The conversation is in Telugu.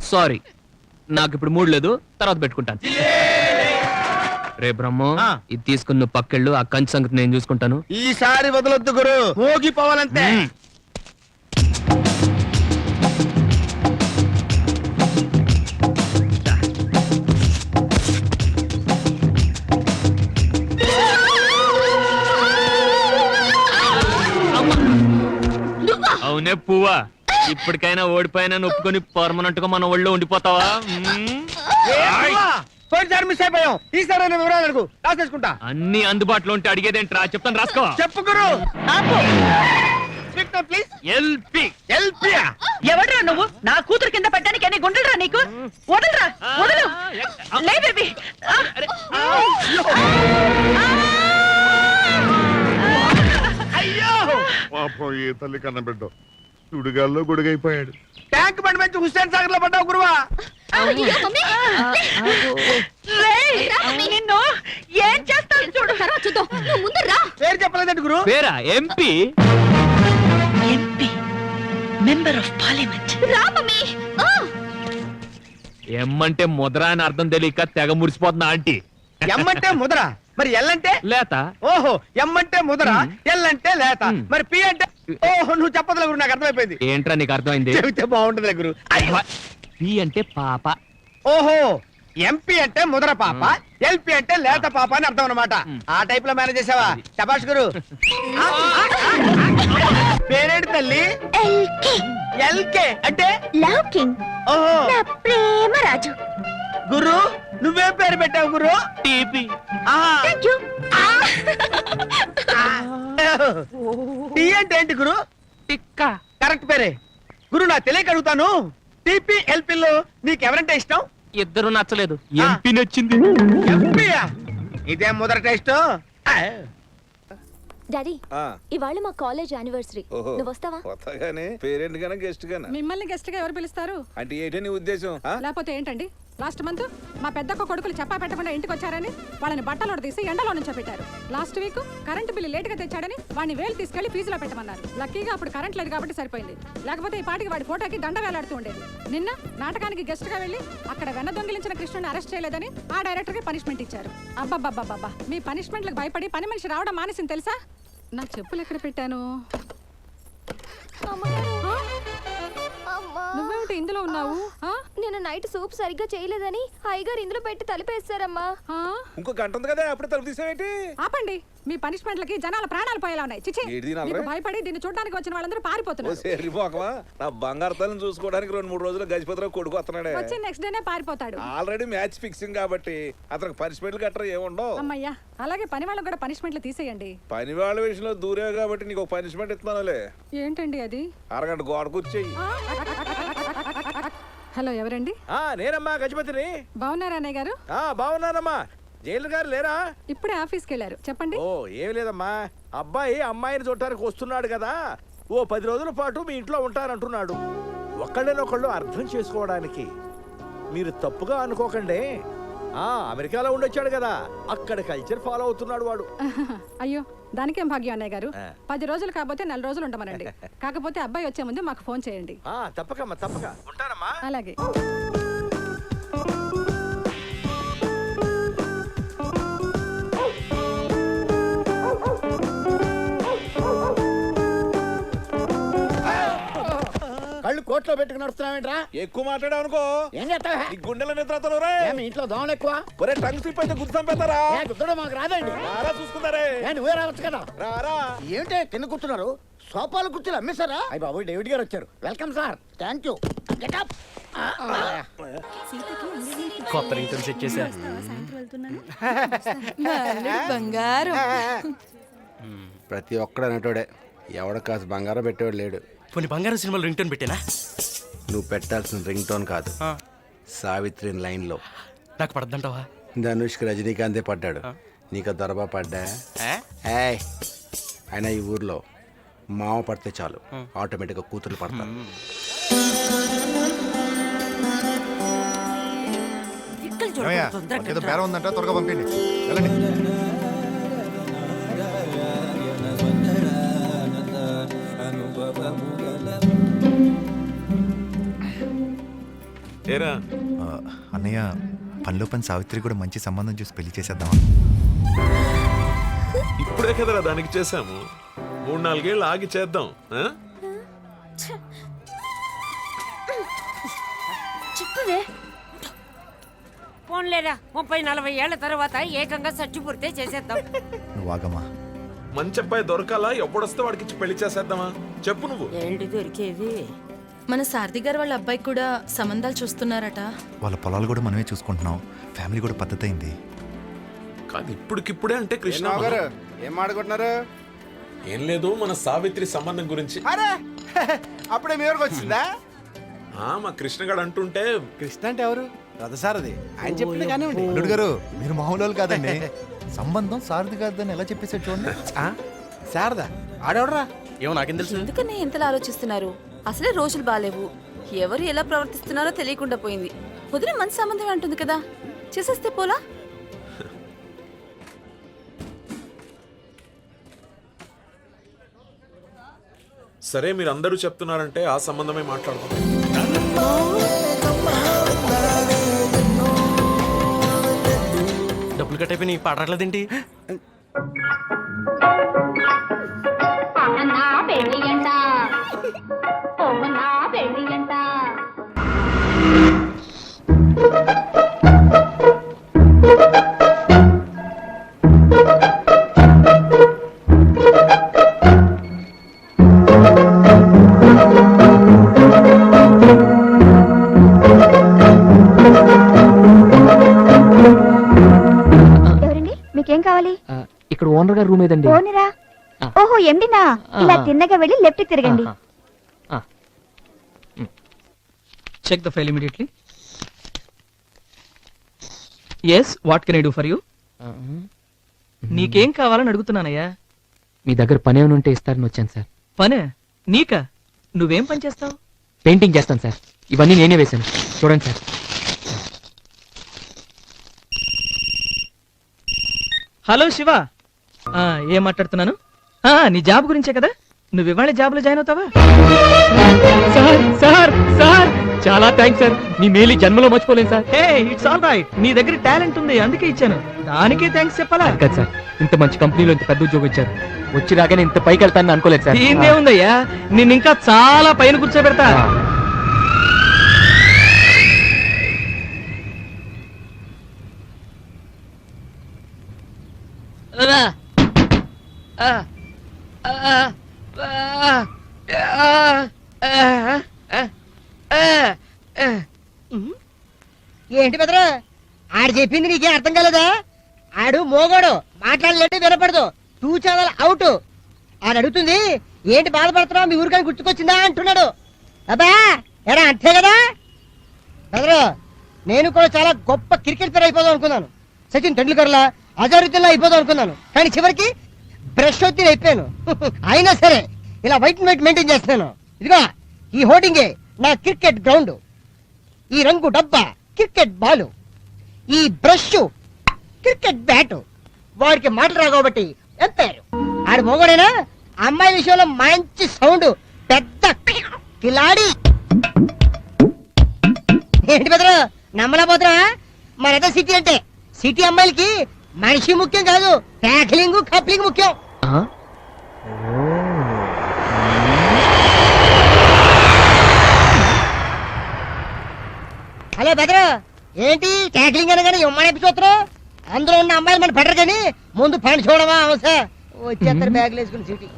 సారీ. నాకు ఇప్పుడు మూడ్ లేదు తర్వాత పెట్టుకుంటాను. రే బ్రహ్మ ఆ. ఇది తీసుకుని నువ్వు పక్కెళ్ళు ఆ కంచి సంగతి నేను చూసుకుంటాను. ఈసారి వదలొద్దు గురు. మోగిపోవాలంతే. మ్మ్. ఇప్పటికైనా ఓడిపోయినా ఒప్పుకొని పర్మనెంట్గా మన ఒళ్ళో ఉండిపోతావా. పోయినసారి మిస్ అయిపోయాం. ఈసారి నేను వివరాలు అడుగు రాసేసుకుంటా. అన్ని అందుబాటులో ఉంటే అడిగేదేంట్రా? చెప్తాను రాసుకో. చెప్పు గురు. ఆపు. ప్లీజ్ ఎల్పి ఎల్పి ఎవడ్రా నువ్వు? నా కూతురు కింద పడ్డానికి ఎన్ని గుండెలరా నీకు? వదలరా వదలు. లే బేబీ. అయ్యో. పాపం ఏ తల్లి కన్నబిడ్డ సుడిగాల్లో గొడుగైపోయాడు. ట్యాంక్ బండి మంచి హుస్సేన్ సాగర్లో పడ్డావు గురువా? నిన్ను ఏం చేస్తాను చూడు. తర్వాత చూద్దాం. నువ్వు ముందు రా. పేరు చెప్పలేదండి గురు. పేరా? MP? MP member of parliament. రా మమ్మీ. ఎమ్మంటే ముద్ర అని అర్థం తెలియక తెగ మురిసిపోతున్నా ఆంటీ. ఎమ్మంటే ముదర? మరి ఎల్ అంటే? లేత. ఓహో ఎమ్మంటే ముదర ఎల్ అంటే లేత. మరి పి అంటే? ఓహో నువ్వు చెప్పదులే గురు నాకు అర్థమైపోయింది. ఏంట్రా నీకు అర్థమైంది? చెబితే బాగుంటుంది గురు. అయ్యో. పి అంటే పాప. ఓహో ఎంపీ అంటే ముదర పాప ఎల్పి అంటే లేత పాప అని అర్థం అనమాట. ఆ టైప్లో మేనేజ్ చేసావా? శబాష్ గురు. పేరేంటి తల్లి? ఎల్కే అంటే? లవ్ కింగ్ ఓహో. నా ప్రేమ రాజు. గురు నువ్వేం పేరు పెట్టావు గురు? టీపీ. టీ అంటే ఏంటి గురు? టిక్క. కరెక్ట్ పేరే. గురు నా తెలియక అడుగుతాను. టీపీ ఎల్పీలో నీకు ఎవరంటే ఇష్టం? ఇద్దరు నచ్చలేదు. ఎంపీ నచ్చింది. ఎంపీయా? ఇదేం మొదటి టెస్ట్. డాడీ ఆ, ఇవాళ మా కాలేజ్ యానివర్సరీ. నువ్వు వస్తావా? కొత్తగానే పేరెంట్ గానే గెస్ట్ గానా మిమ్మల్ని గెస్ట్గా ఎవరు పిలుస్తారు? అంటే ఏంటి నీ ఉద్దేశం? లేకపోతే ఏంటండి? లాస్ట్ మంత్ మా పెద్దక్క కొడుకులు చెప్పా పెట్టకుండా ఇంటికి వచ్చారని వాళ్ళని బట్టలు తీసి ఎండలో నుంచి పెట్టారు లాస్ట్ వీక్ కరెంట్ బిల్లు లేట్గా తెచ్చాడని వాడిని వేలు తీసుకెళ్ళి ఫీజులో పెట్టమన్నారు. లక్కీగా అప్పుడు కరెంట్ లేదు కాబట్టి సరిపోయింది. లేకపోతే ఈ పాటికి వాడి ఫోటోకి దండ వేలాడుతూ ఉండేది. నిన్న నాటకానికి గెస్ట్గా వెళ్ళి అక్కడ వెన్న దొంగిలించిన కృష్ణుని అరెస్ట్ చేయలేదని ఆ డైరెక్టర్కి పనిష్మెంట్ ఇచ్చారు. అబ్బబ్బబ్బబ్బా మీ పనిష్మెంట్లకు భయపడి పని మనిషి రావడం మానేసింది తెలుసా? నా చెప్పులు ఎక్కడ పెట్టాను? నువ్వేమిటి ఇందులో ఉన్నావు? ఆ? నేను నైట్ సూప్ సరిగ్గా చేయలేదని అయ్యగారు ఇందులో పెట్టి తలిపేస్తారమ్మా? ఇంకో గంట ఉంది కదా అప్పుడే తలుపు తీసావేంటి? ఆపండి. మీ పనిష్మెంట్లకి జనాల ప్రాణాలు పోయేలా ఉన్నాయి. చిచి ఏంటి? మీకు భయపడి దీన్ని చూడడానికి వచ్చిన వాళ్ళందరూ పారిపోతున్నారు. సేరిపోకమా నా బంగారు తల్లిని చూసుకోవడానికి రెండు మూడు రోజులు గజపతిరావు కొడుకు వస్తున్నాడే. వచ్చి నెక్స్ట్ డేనే పారిపోతాడు. ఆల్రెడీ మ్యాచ్ ఫిక్సింగ్ కాబట్టి అతనికి పనిష్మెంట్లు గట్రా ఏముండవు. అమ్మయ్యా అలాగే పని వాళ్ళకి కూడా పనిష్మెంట్లు తీసేయండి. పని వాళ్ళ విషయంలో దూరేవు కాబట్టి నీకు ఒక పనిష్మెంట్ ఇస్తున్నానులే. ఏంటండి అది? అరగంట గోడ కూర్చేయి? హలో ఎవరండి? నేనమ్మా గజపతిని. బాగున్నారా అన్నయ్య గారు? ఆ బాగున్నానమ్మా. జైలు గారు లేరా? ఇప్పుడే ఆఫీస్కి వెళ్ళారు చెప్పండి. ఓ ఏం లేదమ్మా. అబ్బాయి అమ్మాయిని చూడటానికి వస్తున్నాడు కదా. ఓ పది రోజుల పాటు మీ ఇంట్లో ఉంటానంటున్నాడు. ఒకళ్ళనొకళ్ళు అర్థం చేసుకోవడానికి. మీరు తప్పుగా అనుకోకండి. ఆ అమెరికాలో ఉండొచ్చాడు కదా. అక్కడ కల్చర్ ఫాలో అవుతున్నాడు వాడు. అయ్యో దానికేం భాగ్యం అన్నయ్య గారు. పది రోజులు కాకపోతే నెల రోజులు ఉండమనండి. కాకపోతే అబ్బాయి వచ్చే ముందు మాకు ఫోన్ చేయండి. తప్పకమ్మా తప్పక. ఉంటానమ్మా. అలాగే. కోట్లో పెట్టుకుని నడుస్తున్నావేంట్రా? ఎక్కువ మాట్లాడావు అనుకో ఏం చేస్తావా? నీ గుండెల నిద్రతలు రే. మీ ఇంట్లో దోమలు ఎక్కువ? ఒరే టంగ్ స్లిప్ అయితే గుర్తు చంపేస్తారా? ఏ గుద్దడం మాకు రాదండి. రారా చూసుకుందారే ఏ నువ్వే రావచ్చు కదా. రారా. ఏంటే కింద కూర్చున్నారు? సోఫాలు కూర్చుని అమ్మేశారా? అయ్యి బాబు డేవిడ్ గారు వచ్చారు. Welcome sir. Thank you getup కొత్త రింగ్ సెట్ చేశా. బంగారం. ప్రతి ఒక్కడు అనేటోడే. ఎవడ కాసు బంగారం పెట్టేవాడు లేడు. కొన్ని బంగారం సినిమాలు రింగ్ టోన్ పెట్టేనా? నువ్వు పెట్టాల్సిన రింగ్ టోన్ కాదు. సావిత్రి లైన్లో. నాకు పడద్దంటావా? ధనుష్కి రజనీకాంతే పడ్డాడు. నీకు దొరబా పడ్డా? ఏయ్ అయినా ఈ ఊర్లో మామ పడితే చాలు. ఆటోమేటిక్గా కూతురు పడతారు. ఏదో బేరం ఉందంట త్వరగా పంపిండి వెళ్ళండి. ఏరా? అన్నయ్య పనిలో పని సావిత్రి కూడా మంచి సంబంధం చూసి పెళ్ళి చేసేద్దామా? ఇప్పుడే కదరా దానికి చేసాము మూడు నాలుగేళ్ళు ఆగి చేద్దాం ఆ? చెప్పవే పోన్లేరా ముప్పై నలభై ఏళ్ళ తర్వాత ఏకంగా సచ్చిపుడితే చేసేద్దాం. నువ్వు ఆగమ్మా. మంచి అబ్బాయి దొరకాలా? ఎప్పుడొస్తే వాడికి ఇచ్చి పెళ్ళి చేసేద్దామా? చెప్పు నువ్వు. ఏంటి దొరికేది మన సారథి గారు వాళ్ళ అబ్బాయికి కూడా సంబంధాలు చూస్తున్నారట. వాళ్ళ పొలాలు కూడా మనమే చూసుకుంటున్నాం. ఫ్యామిలీ కూడా పద్ధతి అయింది కాదు ఇప్పటికిప్పుడే అంటే కృష్ణ గారు ఏం ఆడుకుంటున్నారు? ఏం లేదు మన సావిత్రి సంబంధం గురించి. అరే! అప్పుడే మీ ఊరికి వచ్చిందా? ఆ మా కృష్ణగాడు అంటుంటే కృష్ణ అంటే ఎవరు? రథసారథి. ఆయన చెప్పింది కానివ్వండి. అల్లుడు గారు మీరు మామూలు వాళ్ళు కాదండి. సంబంధం సారథి కాదని ఎలా చెప్పేసారు చూడండి. ఆ, శారదా ఆడెవడరా? ఏమో నాకేం తెలుసు. ఎందుకని ఎంతలా ఆలోచిస్తున్నారు? అసలే రోజులు బాలేవు. ఎవరు ఎలా ప్రవర్తిస్తున్నారో తెలియకుండా పోయింది. వదిన మంచి సంబంధం అంటుంది కదా. చేసేస్తే పోలా? సరే మీరు అందరూ చెప్తున్నారంటే ఆ సంబంధమే మాట్లాడదాం. కట్ అయిపోయి పాట కావాలి? ఇక్కడ ఓనర్ గారు రూమ్ ఏదండి? పోనిరా ఓహో ఎండినా? ఇలా తిన్నగా వెళ్ళి లెఫ్ట్ తిరగండి. Check the file immediately yes what can I do for you నీకేం కావాలని అడుగుతున్నానయ్యా? మీ దగ్గర పని ఏమైనా ఉంటే ఇస్తారని వచ్చాను సార్. పనే? నీకా? నువ్వేం పని చేస్తావు? పెయింటింగ్ చేస్తాను సార్. ఇవన్నీ నేనే వేశాను. చూడండి సార్. హలో శివ. ఆ, ఏం మాట్లాడుతున్నాను? ఆ, నీ జాబ్ గురించే కదా? నువ్వు ఇవాళ జాబ్లో జాయిన్ అవుతావా? Sir sir sir. చాలా థ్యాంక్స్ సార్. మీ మేలు జన్మలో మర్చిపోలేను sir. Hey it's all right. నీ దగ్గర టాలెంట్ ఉంది అందుకే ఇచ్చాను. దానికే థ్యాంక్స్ చెప్పాలా? కాదు సార్. ఇంత మంచి కంపెనీలో ఇంత పెద్ద ఉద్యోగం ఇచ్చారు. వచ్చి రాగానే ఇంత పైకి వెళ్తానని అనుకోలేదు సార్. ఉందయ్యా. నిన్ను ఇంకా చాలా పైన కూర్చోబెడతా. ఏంటి బెదరు ఆడు చెప్పింది నీకేం అర్థం కాలేదా? ఆడు మోగోడు మాట్లాడలేంటే వినపడదు. టూ ఛానల్ అవుట్ ఆయన అడుగుతుంది ఏంటి బాధపడుతున్నావు? మీ ఊరికని గుర్తుకొచ్చిందా? అంటున్నాడు. అబ్బా ఎరా అంతే కదా? బెదరు నేను కూడా చాలా గొప్ప క్రికెట్ ప్లేయర్ అయిపోదాం అనుకున్నాను. సచిన్ టెండూల్కర్ లా అజరుద్దీన్ అయిపోదాం అనుకున్నాను. కానీ చివరికి బ్రష్ వచ్చి అయిపోయాను. అయినా సరే ఇలా వైట్ వైట్ మెయింటైన్ చేస్తున్నాను. ఇదిగో ఈ హోర్డింగే నా క్రికెట్ గ్రౌండ్. ఈ రంగు డబ్బా క్రికెట్ బాలు. ఈ బ్రష్ క్రికెట్ బ్యాటు. వాడికి మాటలు రావు కాబట్టి ఎంపారు ఆడు మొగడేనా? అమ్మాయి విషయంలో మంచి సౌండ్. పెద్ద కిలాడి. ఏంటి బెదరు నమ్మలేకపోతున్నా ఏదో సిటీ అంటే సిటీ అమ్మాయిలకి మనిషి ముఖ్యం కాదు. ట్యాక్లింగ్ కప్లింగ్ ముఖ్యం? హలో బెదరు ఏంటి ట్యాక్లింగ్ అనగానే ఇమ్మని చూస్తున్నావు? అందులో ఉన్న అమ్మాయిలు మన పడరు కానీ ముందు పని చూడమా అవసరం. వచ్చేస్తారు బ్యాగులు వేసుకుని సిటీ.